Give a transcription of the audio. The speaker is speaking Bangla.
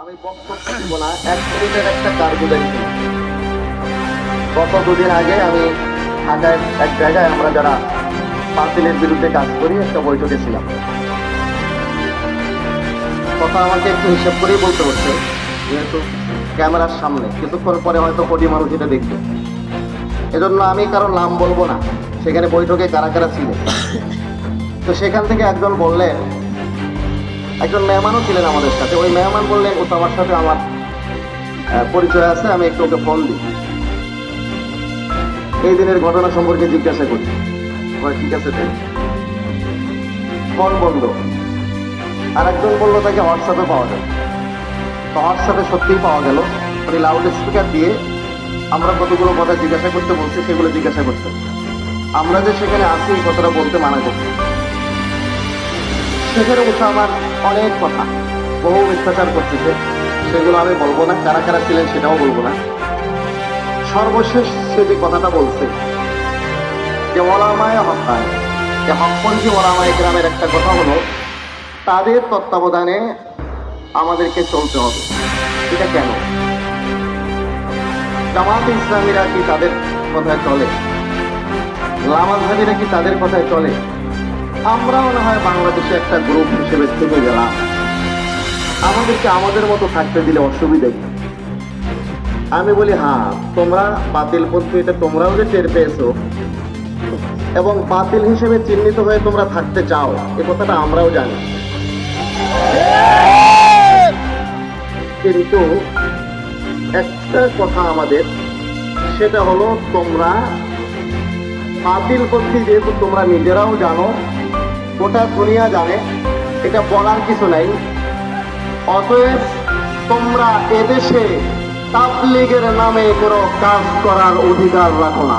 আমি বক্তব্য দিব এক একটা কার্যদায়ী গত দুদিন আগে আমি ঢাকায় এক জায়গায় আমরা যারা বাতিলের বিরুদ্ধে কাজ করি, একটা বৈঠকে ছিলাম। কথা আমাকে একটু হিসাব করেই বলতে হচ্ছে, যেহেতু ক্যামেরার সামনে, কিছুক্ষণ পরে হয়তো কোটি মানুষ এটা দেখবে। এজন্য আমি কারও নাম বলব না, সেখানে বৈঠকে কারা কারা ছিল তো সেখান থেকে একজন বললেন একজন মেহমানও ছিলেন আমাদের সাথে। ওই মেহমান বললেন, ও আমার সাথে আমার পরিচয় আছে, আমি একটু ওকে ফোন দিই। এই দিনের ঘটনা সম্পর্কে জিজ্ঞাসা করি। ঠিক আছে ফোন বন্ধ। আর একজন বলল, তাকে হোয়াটসঅ্যাপে পাওয়া যায় তো হোয়াটসঅ্যাপে সত্যিই পাওয়া গেল। উনি লাউড স্পিকার দিয়ে আমরা কতগুলো কথা জিজ্ঞাসা করতে বলছি, সেগুলো জিজ্ঞাসা করতে। আমরা যে সেখানে আসি কথাটা বলতে মানা করছি। সেখানে উঠে আমার অনেক কথা। বহু মিথ্যাচার করতেছে। সেগুলো আমি বলব না। কারা কারা ছিলেন সেটাও বলব না। সর্বশেষ সে যে কথাটা বলছে, যে ওলামায় হত্যায় যে হকপন্থী ওলামায় গ্রামের একটা কথা হলো, তাদের তত্ত্বাবধানে আমাদেরকে চলতে হবে। এটা কেন? জামাত ইসলামীরা কি তাদের কথায় চলে? লামাজহাবিরা কি তাদের কথায় চলে? আমরাও না হয় বাংলাদেশে একটা গ্রুপ হিসেবে থেকে গেলাম। আমাদেরকে আমাদের মতো থাকতে দিলে অসুবিধা কি আমি বলি হ্যাঁ তোমরা বাতিল পন্থী এটা তোমরাও যে টের পেয়েছ এবং বাতিল হিসেবে চিহ্নিত হয়ে তোমরা থাকতে চাও, এ কথাটা আমরাও জানি। কিন্তু একটা কথা আমাদের, সেটা হলো তোমরা বাতিল পন্থী যেহেতু তোমরা নিজেরাও জানো গোটা দুনিয়া জানে, এটা বলার কিছু নাই। অতএব তোমরা এদেশে তাবলিগের নামে কোনো কাজ করার অধিকার রাখো না।